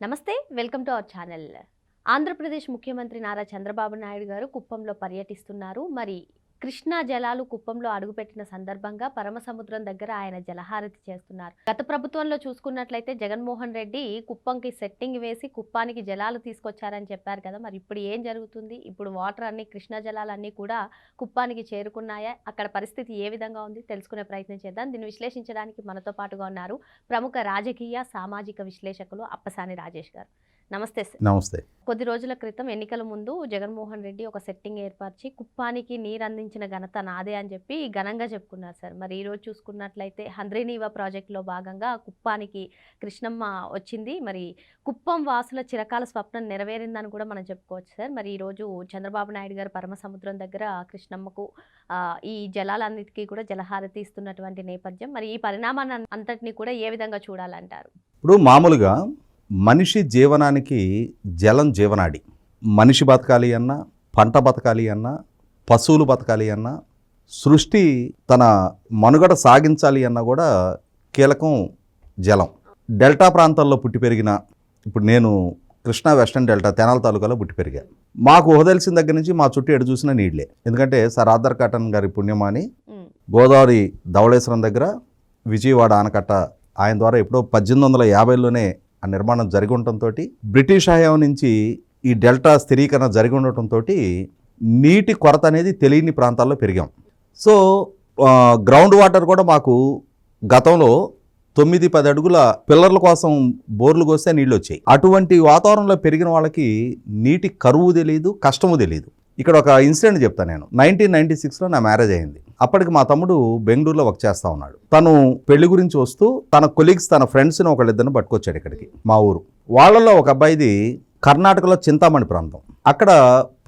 నమస్తే welcome to our channel. Andhra Pradesh ముఖ్యమంత్రి నారా చంద్రబాబు నాయుడు గారు కుప్పంలో పర్యటిస్తున్నారు. మరి కృష్ణా జలాలు కుప్పంలో అడుగుపెట్టిన సందర్భంగా పరమసముద్రం దగ్గర ఆయన జలహారతి చేస్తున్నారు. గత ప్రభుత్వంలో చూసుకున్నట్లయితే జగన్మోహన్ రెడ్డి కుప్పంకి సెట్టింగ్ వేసి కుప్పానికి జలాలు తీసుకొచ్చారని చెప్పారు కదా మరి ఇప్పుడు ఏం జరుగుతుంది? ఇప్పుడు వాటర్ అన్ని కృష్ణా జలాలన్నీ కూడా కుప్పానికి చేరుకున్నాయా? అక్కడ పరిస్థితి ఏ విధంగా ఉంది? తెలుసుకునే ప్రయత్నం చేద్దాం. దీన్ని విశ్లేషించడానికి మనతో పాటుగా ఉన్నారు ప్రముఖ రాజకీయ సామాజిక విశ్లేషకులు అప్పసాని రాజేష్ గారు. నమస్తే సార్. నమస్తే. కొద్ది రోజుల క్రితం ఎన్నికల ముందు జగన్మోహన్ రెడ్డి ఒక సెట్టింగ్ ఏర్పరిచి కుప్పానికి నీరు అందించిన ఘనత నాదే అని చెప్పి ఘనంగా చెప్పుకున్నారు సార్. మరి ఈ రోజు చూసుకున్నట్లయితే హంద్రీనీవా ప్రాజెక్టులో భాగంగా కుప్పానికి కృష్ణమ్మ వచ్చింది. మరి కుప్పం వాసుల చిరకాల స్వప్నం నెరవేరిందని కూడా మనం చెప్పుకోవచ్చు సార్. మరి ఈ రోజు చంద్రబాబు నాయుడు గారు పరమ సముద్రం దగ్గర కృష్ణమ్మకు ఈ జలాలన్నిటికీ కూడా జలహారతి ఇస్తున్నటువంటి నేపథ్యం. మరి ఈ పరిణామాన్ని అంతటినీ కూడా ఏ విధంగా చూడాలంటారు? ఇప్పుడు మామూలుగా మనిషి జీవనానికి జలం జీవనాడి. మనిషి బతకాలి అన్నా పంట బతకాలి అన్నా పశువులు బతకాలి అన్నా సృష్టి తన మనుగడ సాగించాలి అన్నా కూడా కీలకం జలం. డెల్టా ప్రాంతాల్లో పుట్టి పెరిగిన ఇప్పుడు నేను కృష్ణా వెస్టర్న్ డెల్టా తెనాల తాలూకాలో పుట్టి పెరిగా. మాకు ఊహదలిసిన దగ్గర నుంచి మా చుట్టూ ఎడు చూసినా నీళ్ళే ఎందుకంటే సార్ ఆదర్ కాటన్ గారి పుణ్యమాని గోదావరి ధవళేశ్వరం దగ్గర విజయవాడ ఆనకట్ట ఆయన ద్వారా ఎప్పుడో పద్దెనిమిది వందల యాభైలోనే ఆ నిర్మాణం జరిగి ఉండటంతో బ్రిటిష్ హయాం నుంచి ఈ డెల్టా స్థిరీకరణ జరిగి ఉండటంతో నీటి కొరత అనేది తెలియని ప్రాంతాల్లో పెరిగాం. సో గ్రౌండ్ వాటర్ కూడా మాకు గతంలో తొమ్మిది పది అడుగుల పిల్లర్ల కోసం బోర్లు కోస్తే నీళ్ళు వచ్చాయి. అటువంటి వాతావరణంలో పెరిగిన వాళ్ళకి నీటి కరువు తెలియదు కష్టము తెలియదు ఇక్కడ ఒక ఇన్సిడెంట్ చెప్తాను నేను. నైన్టీన్ నైన్టీ సిక్స్లో నా మ్యారేజ్ అయింది. అప్పటికి మా తమ్ముడు బెంగళూరులో వర్క్ చేస్తూ ఉన్నాడు. తను పెళ్ళి గురించి వస్తూ తన కొలీగ్స్ తన ఫ్రెండ్స్ని ఒకళ్ళిద్దరిని పట్టుకొచ్చాడు ఇక్కడికి మా ఊరు. వాళ్ళలో ఒక అబ్బాయిది కర్ణాటకలో చింతామణి ప్రాంతం. అక్కడ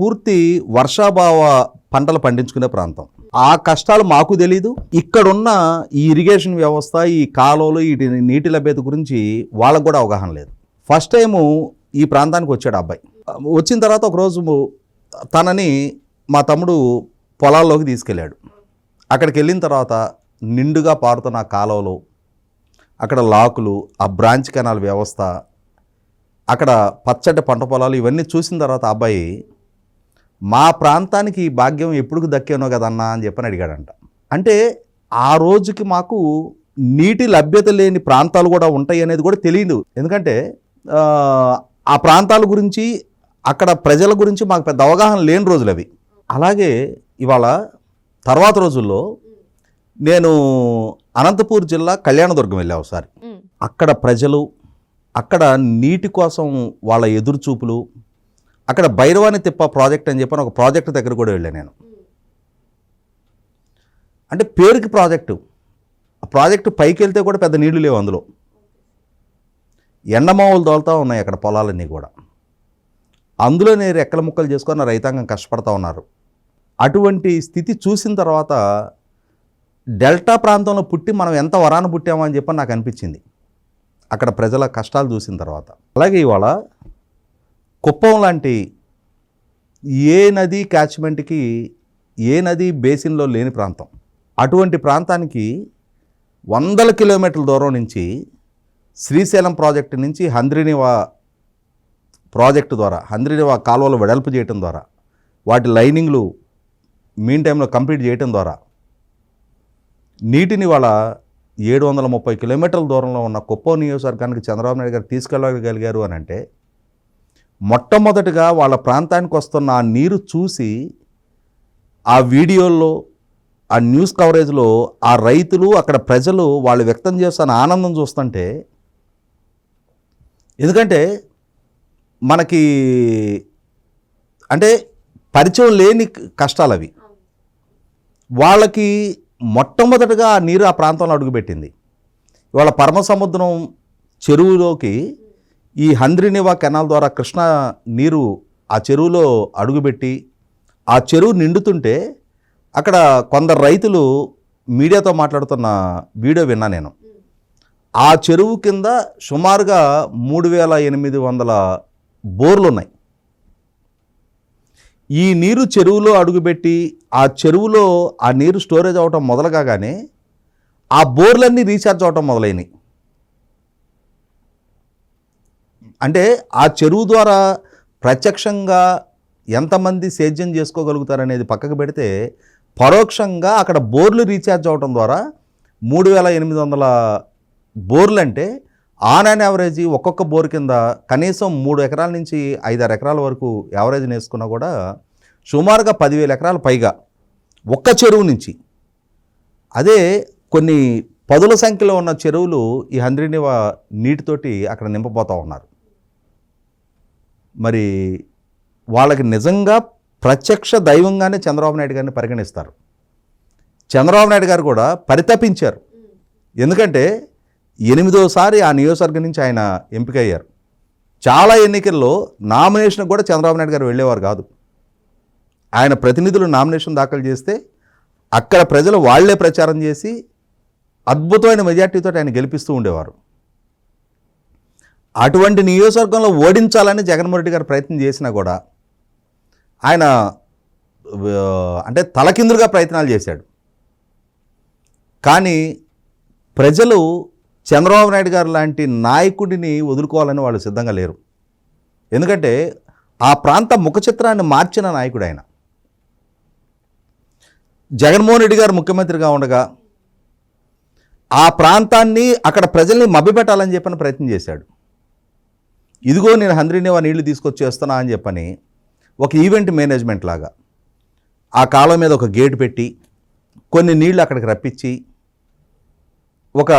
పూర్తి వర్షాభావ పంటలు పండించుకునే ప్రాంతం. ఆ కష్టాలు మాకు తెలీదు. ఇక్కడున్న ఈ ఇరిగేషన్ వ్యవస్థ ఈ కాలువలు ఈ నీటి లభ్యత గురించి వాళ్ళకు కూడా అవగాహన లేదు. ఫస్ట్ టైము ఈ ప్రాంతానికి వచ్చాడు అబ్బాయి. వచ్చిన తర్వాత ఒకరోజు తనని మా తమ్ముడు పొలాల్లోకి తీసుకెళ్ళాడు. అక్కడికి వెళ్ళిన తర్వాత నిండుగా పారుతున్న కాలువలో కాలువలు అక్కడ లాకులు ఆ బ్రాంచ్ కెనాల్ వ్యవస్థ అక్కడ పచ్చటి పంట పొలాలు ఇవన్నీ చూసిన తర్వాత అబ్బాయి మా ప్రాంతానికి భాగ్యం ఎప్పుడు దక్కేనో కదన్నా అని చెప్పని అడిగాడంట. అంటే ఆ రోజుకి మాకు నీటి లభ్యత లేని ప్రాంతాలు కూడా ఉంటాయి అనేది కూడా తెలియదు. ఎందుకంటే ఆ ప్రాంతాల గురించి అక్కడ ప్రజల గురించి మాకు పెద్ద అవగాహన లేని రోజులు అవి. అలాగే ఇవాళ తర్వాత రోజుల్లో నేను అనంతపూర్ జిల్లా కళ్యాణదుర్గం వెళ్ళా ఒకసారి. అక్కడ ప్రజలు అక్కడ నీటి కోసం వాళ్ళ ఎదురుచూపులు అక్కడ భైరవాణి తిప్ప ప్రాజెక్ట్ అని చెప్పని ఒక ప్రాజెక్ట్ దగ్గర కూడా వెళ్ళాను నేను. అంటే పేరుకి ప్రాజెక్టు. ఆ ప్రాజెక్టు పైకి వెళ్తే కూడా పెద్ద నీళ్ళు లేవు అందులో. ఎండమావులు తోలుతూ ఉన్నాయి అక్కడ పొలాలన్నీ కూడా. అందులో నేను రెక్కల ముక్కలు చేసుకొని రైతాంగం కష్టపడతా ఉన్నారు. అటువంటి స్థితి చూసిన తర్వాత డెల్టా ప్రాంతంలో పుట్టి మనం ఎంత వరాన పుట్టామో అని చెప్పి నాకు అనిపించింది. అక్కడ ప్రజల కష్టాలు చూసిన తర్వాత. అలాగే ఇవాళ కుప్పం లాంటి ఏ నది క్యాచ్మెంట్కి ఏ నది బేసిన్లో లేని ప్రాంతం. అటువంటి ప్రాంతానికి వందల కిలోమీటర్ల దూరం నుంచి శ్రీశైలం ప్రాజెక్టు నుంచి హంద్రినివా ప్రాజెక్టు ద్వారా హంద్రినివా కాలువలు వెడల్పు చేయటం ద్వారా వాటి లైనింగ్లు మీన్ టైంలో కంప్లీట్ చేయటం ద్వారా నీటిని వాళ్ళ ఏడు వందల ముప్పై కిలోమీటర్ల దూరంలో ఉన్న కుప్పం నియోజకవర్గానికి చంద్రబాబు నాయుడు గారు తీసుకెళ్ళగలిగారు అని అంటే మొట్టమొదటిగా వాళ్ళ ప్రాంతానికి వస్తున్న ఆ నీరు చూసి ఆ వీడియోల్లో ఆ న్యూస్ కవరేజ్లో ఆ రైతులు అక్కడ ప్రజలు వాళ్ళు వ్యక్తం చేస్తున్న ఆనందం చూస్తుంటే ఎందుకంటే మనకి అంటే పరిచయం లేని కష్టాలు అవి వాళ్ళకి మొట్టమొదటగా ఆ నీరు ఆ ప్రాంతంలో అడుగుపెట్టింది. ఇవాళ పరమసముద్రం చెరువులోకి ఈ హంద్రినివా కెనాల్ ద్వారా కృష్ణ నీరు ఆ చెరువులో అడుగుపెట్టి ఆ చెరువు నిండుతుంటే అక్కడ కొందరు రైతులు మీడియాతో మాట్లాడుతున్న వీడియో విన్నా నేను. ఆ చెరువు కింద సుమారుగా మూడు వేల ఎనిమిది వందల బోర్లు ఉన్నాయి ఈ నీరు చెరువులో అడుగుపెట్టి ఆ చెరువులో ఆ నీరు స్టోరేజ్ అవటం మొదలు కాగానే ఆ బోర్లన్నీ రీఛార్జ్ అవటం మొదలైనవి అంటే ఆ చెరువు ద్వారా ప్రత్యక్షంగా ఎంతమంది సేద్యం చేసుకోగలుగుతారనేది పక్కకు పెడితే పరోక్షంగా అక్కడ బోర్లు రీఛార్జ్ అవటం ద్వారా మూడు వేల ఎనిమిది వందల బోర్లు అంటే ఆన్ అండ్ యావరేజ్ ఒక్కొక్క బోర్ కింద కనీసం మూడు ఎకరాల నుంచి ఐదారు ఎకరాల వరకు యావరేజ్ వేసుకున్నా కూడా సుమారుగా పదివేల ఎకరాల పైగా ఒక్క చెరువు నుంచి. అదే కొన్ని పదుల సంఖ్యలో ఉన్న చెరువులు ఈ హంద్రీనివా నీటితోటి అక్కడ నింపబోతూ ఉన్నారు. మరి వాళ్ళకి నిజంగా ప్రత్యక్ష దైవంగానే చంద్రబాబు నాయుడు గారిని పరిగణిస్తారు. చంద్రబాబు నాయుడు గారు కూడా పరితపించారు. ఎందుకంటే ఎనిమిదోసారి ఆ నియోజకవర్గం నుంచి ఆయన ఎంపికయ్యారు. చాలా ఎన్నికల్లో నామినేషన్ కూడా చంద్రబాబు నాయుడు గారు వెళ్ళేవారు కాదు. ఆయన ప్రతినిధులు నామినేషన్ దాఖలు చేస్తే అక్కడ ప్రజలు వాళ్ళే ప్రచారం చేసి అద్భుతమైన మెజార్టీతో ఆయన గెలిపిస్తూ ఉండేవారు. అటువంటి నియోజకవర్గంలో ఓడించాలని జగన్మోహన్ రెడ్డి గారు ప్రయత్నం చేసినా కూడా ఆయన అంటే తలకిందులుగా ప్రయత్నాలు చేశాడు. కానీ ప్రజలు చంద్రబాబు నాయుడు గారు లాంటి నాయకుడిని వదులుకోవాలని వాళ్ళు సిద్ధంగా లేరు. ఎందుకంటే ఆ ప్రాంత ముఖ చిత్రాన్ని మార్చిన నాయకుడు ఆయన. జగన్మోహన్ రెడ్డి గారు ముఖ్యమంత్రిగా ఉండగా ఆ ప్రాంతాన్ని అక్కడ ప్రజల్ని మభ్యపెట్టాలని చెప్పని ప్రయత్నం చేశాడు. ఇదిగో నేను హంద్రీనేవా నీళ్ళు తీసుకొచ్చి వస్తున్నా అని చెప్పని ఒక ఈవెంట్ మేనేజ్మెంట్ లాగా ఆ కాలం మీద ఒక గేట్ పెట్టి కొన్ని నీళ్ళు అక్కడికి రప్పించి ఒక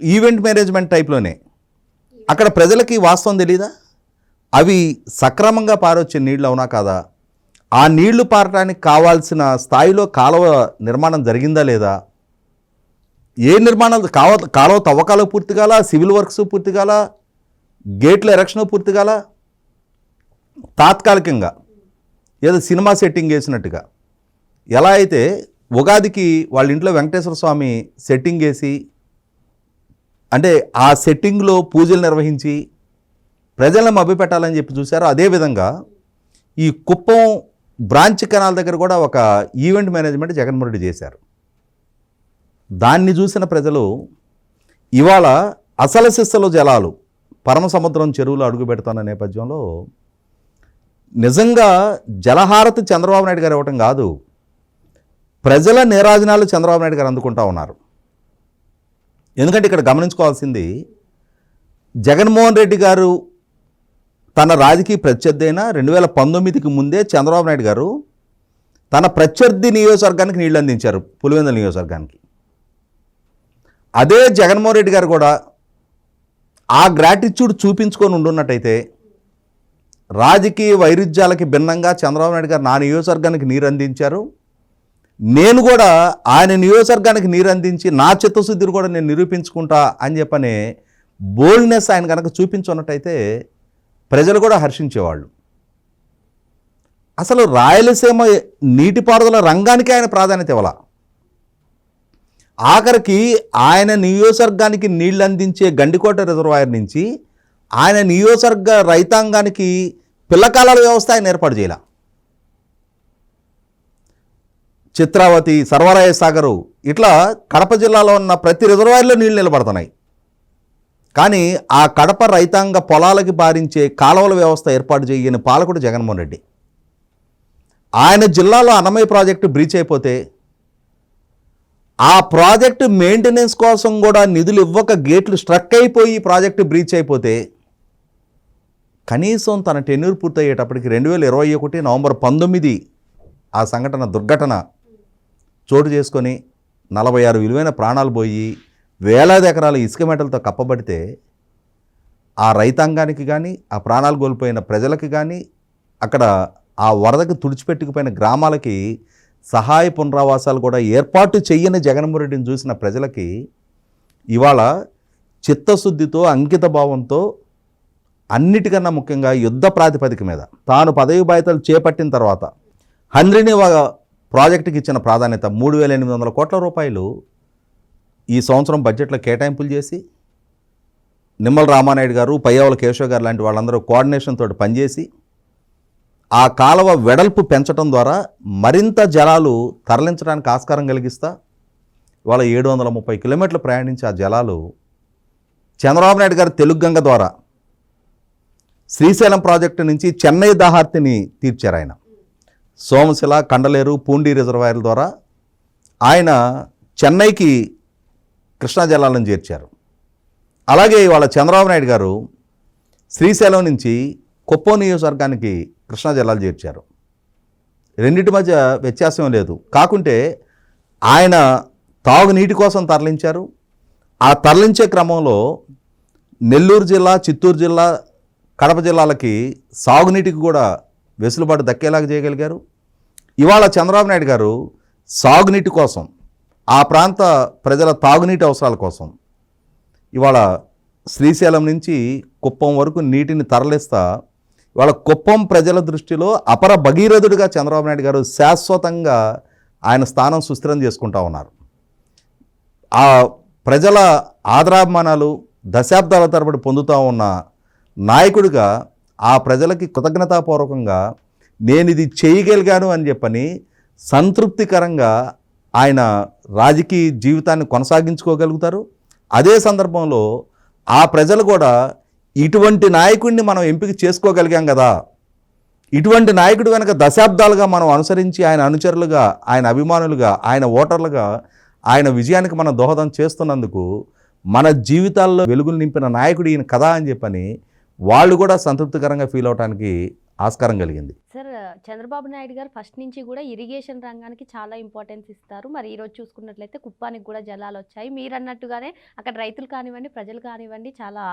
ఈవెంట్ మేనేజ్మెంట్ టైప్లోనే. అక్కడ ప్రజలకి వాస్తవం తెలీదా? అవి సక్రమంగా పారొచ్చే నీళ్ళు అవునా కాదా? ఆ నీళ్ళు పారటానికి కావాల్సిన స్థాయిలో కాలువ నిర్మాణం జరిగిందా లేదా? ఏ నిర్మాణం కావ కాలువ తవ్వకాలు పూర్తి కాల? సివిల్ వర్క్స్ పూర్తి కాల? గేట్ల ఎరక్షన్ పూర్తి కాల? తాత్కాలికంగా. ఏదో సినిమా సెట్టింగ్ వేసినట్టుగా ఎలా అయితే ఉగాదికి వాళ్ళ ఇంట్లో వెంకటేశ్వర స్వామి సెట్టింగ్ వేసి అంటే ఆ సెట్టింగ్లో పూజలు నిర్వహించి ప్రజలను మభ్యపెట్టాలని చెప్పి చూశారో అదేవిధంగా ఈ కుప్పం బ్రాంచ్ కెనాల్ దగ్గర కూడా ఒక ఈవెంట్ మేనేజ్మెంట్ జగన్మోహన్ రెడ్డి చేశారు. దాన్ని చూసిన ప్రజలు ఇవాళ అసలు శిస్సలు జలాలు పరమ సముద్రం చెరువులు అడుగు పెడుతున్న నేపథ్యంలో నిజంగా జలహారతి చంద్రబాబు నాయుడు గారు ఇవ్వటం కాదు ప్రజల నీరాజనాలు చంద్రబాబు నాయుడు గారు అందుకుంటా ఉన్నారు. ఎందుకంటే ఇక్కడ గమనించుకోవాల్సింది జగన్మోహన్ రెడ్డి గారు తన రాజకీయ ప్రత్యర్థి అయిన రెండు వేల పంతొమ్మిదికి ముందే చంద్రబాబు నాయుడు గారు తన ప్రత్యర్థి నియోజకవర్గానికి నీళ్ళు అందించారు పులివెందుల నియోజకవర్గానికి. అదే జగన్మోహన్ రెడ్డి గారు కూడా ఆ గ్రాటిట్యూడ్ చూపించుకొని ఉండున్నట్టయితే రాజకీయ వైరుధ్యాలకి భిన్నంగా చంద్రబాబు నాయుడు గారు నా నియోజకవర్గానికి నీరు అందించారు నేను కూడా ఆయన నియోజకవర్గానికి నీరు అందించి నా చిత్తశుద్ధిని కూడా నేను నిరూపించుకుంటా అని చెప్పని బోల్డ్నెస్ ఆయన కనుక చూపించున్నట్టయితే ప్రజలు కూడా హర్షించేవాళ్ళు. అసలు రాయలసీమ నీటిపారుదల రంగానికి ఆయన ప్రాధాన్యత ఇవ్వాల. ఆఖరికి ఆయన నియోజకవర్గానికి నీళ్ళు అందించే గండికోట రిజర్వాయర్ నుంచి ఆయన నియోజకవర్గ రైతాంగానికి పిల్లకాలాల వ్యవస్థ ఆయన ఏర్పాటు చేయాల. చిత్రావతి సర్వరాయ సాగరు ఇట్లా కడప జిల్లాలో ఉన్న ప్రతి రిజర్వాయర్లో నీళ్ళు నిలబడుతున్నాయి. కానీ ఆ కడప రైతాంగ పొలాలకి బారించే కాలువల వ్యవస్థ ఏర్పాటు చేయని పాలకుడు జగన్మోహన్ రెడ్డి. ఆయన జిల్లాలో అన్నమయ్య ప్రాజెక్టు బ్రీచ్ అయిపోతే ఆ ప్రాజెక్టు మెయింటెనెన్స్ కోసం కూడా నిధులు ఇవ్వక గేట్లు స్ట్రక్ అయిపోయి ప్రాజెక్టు బ్రీచ్ అయిపోతే కనీసం తన టెన్యూర్ పూర్తయ్యేటప్పటికి రెండు వేల ఇరవై ఒకటి నవంబర్ పంతొమ్మిది ఆ సంఘటన దుర్ఘటన చోటు చేసుకొని నలభై ఆరు విలువైన ప్రాణాలు పోయి వేలాది ఎకరాల ఇసుక మెటలతో కప్పబడితే ఆ రైతాంగానికి కానీ ఆ ప్రాణాలు కోల్పోయిన ప్రజలకు కానీ అక్కడ ఆ వరదకు తుడిచిపెట్టుకుపోయిన గ్రామాలకి సహాయ పునరావాసాలు కూడా ఏర్పాటు చెయ్యని జగన్మోహన్ రెడ్డిని చూసిన ప్రజలకి ఇవాళ చిత్తశుద్ధితో అంకిత భావంతో అన్నిటికన్నా ముఖ్యంగా యుద్ధ ప్రాతిపదిక మీద తాను పదవి బాధ్యతలు చేపట్టిన తర్వాత హండ్రీని ప్రాజెక్టుకి ఇచ్చిన ప్రాధాన్యత మూడు వేల ఎనిమిది వందల కోట్ల రూపాయలు ఈ సంవత్సరం బడ్జెట్లో కేటాయింపులు చేసి నిమ్మల రామానాయుడు గారు పయ్యావుల కేశవ్ గారు లాంటి వాళ్ళందరూ కోఆర్డినేషన్ తోటి పనిచేసి ఆ కాలువ వెడల్పు పెంచడం ద్వారా మరింత జలాలు తరలించడానికి ఆస్కారం కలిగిస్తా ఇవాళ ఏడు వందల ముప్పై కిలోమీటర్లు ప్రయాణించి ఆ జలాలు చంద్రబాబు నాయుడు గారి తెలుగు గంగ ద్వారా శ్రీశైలం ప్రాజెక్టు నుంచి చెన్నై దాహార్తిని తీర్చారు ఆయన. సోమశిల కండలేరు పూండి రిజర్వాయర్ల ద్వారా ఆయన చెన్నైకి కృష్ణా జలాలను చేర్చారు. అలాగే ఇవాళ చంద్రబాబు నాయుడు గారు శ్రీశైలం నుంచి కుప్పం నియోజకవర్గానికి కృష్ణా జలాలు చేర్చారు. రెండింటి మధ్య వ్యత్యాసం లేదు. కాకుంటే ఆయన తాగునీటి కోసం తరలించారు. ఆ తరలించే క్రమంలో నెల్లూరు జిల్లా చిత్తూరు జిల్లా కడప జిల్లాలకి సాగునీటికి కూడా వెసులుబాటు దక్కేలాగా చేయగలిగారు. ఇవాళ చంద్రబాబు నాయుడు గారు సాగునీటి కోసం ఆ ప్రాంత ప్రజల తాగునీటి అవసరాల కోసం ఇవాళ శ్రీశైలం నుంచి కుప్పం వరకు నీటిని తరలిస్తా ఇవాళ కుప్పం ప్రజల దృష్టిలో అపర భగీరథుడిగా చంద్రబాబు నాయుడు గారు శాశ్వతంగా ఆయన స్థానం సుస్థిరం చేసుకుంటా ఉన్నారు. ఆ ప్రజల ఆదరాభిమానాలు దశాబ్దాల తరబడి పొందుతూ ఉన్న నాయకుడిగా ఆ ప్రజలకి కృతజ్ఞతాపూర్వకంగా నేను ఇది చేయగలిగాను అని చెప్పని సంతృప్తికరంగా ఆయన రాజకీయ జీవితాన్ని కొనసాగించుకోగలుగుతారు. అదే సందర్భంలో ఆ ప్రజలు కూడా ఇటువంటి నాయకుడిని మనం ఎంపిక చేసుకోగలిగాం కదా. ఇటువంటి నాయకుడు కనుక దశాబ్దాలుగా మనం అనుసరించి ఆయన అనుచరులుగా ఆయన అభిమానులుగా ఆయన ఓటర్లుగా ఆయన విజయానికి మనం దోహదం చేస్తున్నందుకు మన జీవితాల్లో వెలుగులు నింపిన నాయకుడు ఈయన కదా అని చెప్పని వాళ్ళు కూడా సంతృప్తికరంగా ఫీల్ అవడానికి ఆస్కారం కలిగింది. సార్ చంద్రబాబు నాయుడు గారు ఫస్ట్ నుంచి కూడా ఇరిగేషన్ రంగానికి చాలా ఇంపార్టెన్స్ ఇస్తారు. మరి ఈరోజు చూసుకున్నట్లయితే కుప్పానికి కూడా జలాలు వచ్చాయి. మీరు అన్నట్టుగానే అక్కడ రైతులు కానివ్వండి ప్రజలు కానివ్వండి చాలా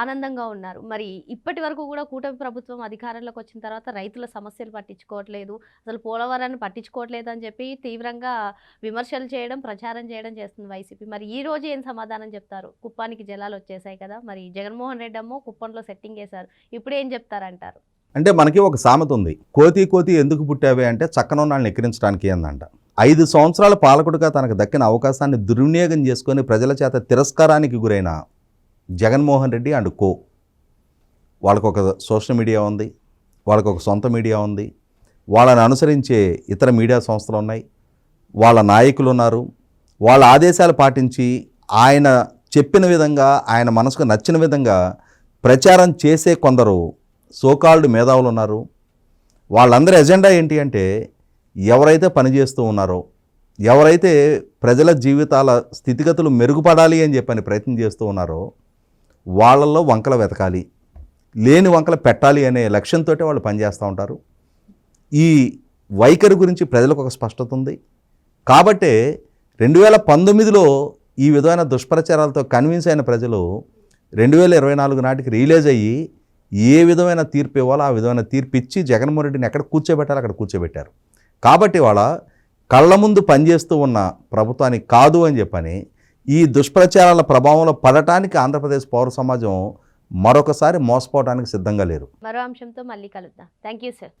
ఆనందంగా ఉన్నారు. మరి ఇప్పటి వరకు కూడా కూటమి ప్రభుత్వం అధికారంలోకి వచ్చిన తర్వాత రైతుల సమస్యలు పట్టించుకోవట్లేదు. అసలు పోలవరాన్ని పట్టించుకోవట్లేదు అని చెప్పి తీవ్రంగా విమర్శలు చేయడం ప్రచారం చేయడం చేస్తుంది వైసీపీ. మరి ఈ రోజు ఏం సమాధానం చెప్తారు? కుప్పానికి జలాలు వచ్చేసాయి కదా. మరి జగన్మోహన్ రెడ్డి అమ్మో కుప్పంలో సెట్టింగ్ వేశారు. ఇప్పుడు ఏం చెప్తారంటారు? అంటే మనకి ఒక సామెత ఉంది. కోతి కోతి ఎందుకు పుట్టావే అంటే చక్కనోళ్ళని ఎక్కిరించడానికి ఏందంట ఐదు సంవత్సరాల పాలకుడుగా తనకు దక్కిన అవకాశాన్ని దుర్వినియోగం చేసుకొని ప్రజల చేత తిరస్కారానికి గురైన జగన్మోహన్ రెడ్డి అండ్ కో. వాళ్ళకు ఒక సోషల్ మీడియా ఉంది. వాళ్ళకు ఒక సొంత మీడియా ఉంది. వాళ్ళని అనుసరించే ఇతర మీడియా సంస్థలు ఉన్నాయి. వాళ్ళ నాయకులు ఉన్నారు. వాళ్ళ ఆదేశాలు పాటించి ఆయన చెప్పిన విధంగా ఆయన మనసుకు నచ్చిన విధంగా ప్రచారం చేసే కొందరు సోకాల్డ్ మేధావులు ఉన్నారు. వాళ్ళందరి ఎజెండా ఏంటి అంటే ఎవరైతే పనిచేస్తూ ఉన్నారో ఎవరైతే ప్రజల జీవితాల స్థితిగతులు మెరుగుపడాలి అని చెప్పని ప్రయత్నం చేస్తూ ఉన్నారో వాళ్ళల్లో వంకలు వెతకాలి. లేని వంకలు పెట్టాలి అనే లక్ష్యంతో వాళ్ళు పనిచేస్తూ ఉంటారు. ఈ వైఖరి గురించి ప్రజలకు ఒక స్పష్టత ఉంది. కాబట్టే రెండు వేల పంతొమ్మిదిలో ఈ విధమైన దుష్ప్రచారాలతో కన్విన్స్ అయిన ప్రజలు రెండు వేల ఇరవై నాలుగు నాటికి రిలీజ్ అయ్యి ఏ విధమైన తీర్పు ఇవ్వాలో ఆ విధమైన తీర్పు ఇచ్చి జగన్మోహన్ రెడ్డిని ఎక్కడ కూర్చోబెట్టాలో అక్కడ కూర్చోబెట్టారు. కాబట్టి వాళ్ళ కళ్ళ ముందు పనిచేస్తూ ఉన్న ప్రభుత్వానికి కాదు అని చెప్పని ఈ దుష్ప్రచారాల ప్రభావంలో పడటానికి ఆంధ్రప్రదేశ్ పౌర సమాజం మరొకసారి మోసపోవడానికి సిద్ధంగా లేరు. మరో అంశంతో మళ్ళీ కలుద్దాం. Thank you sir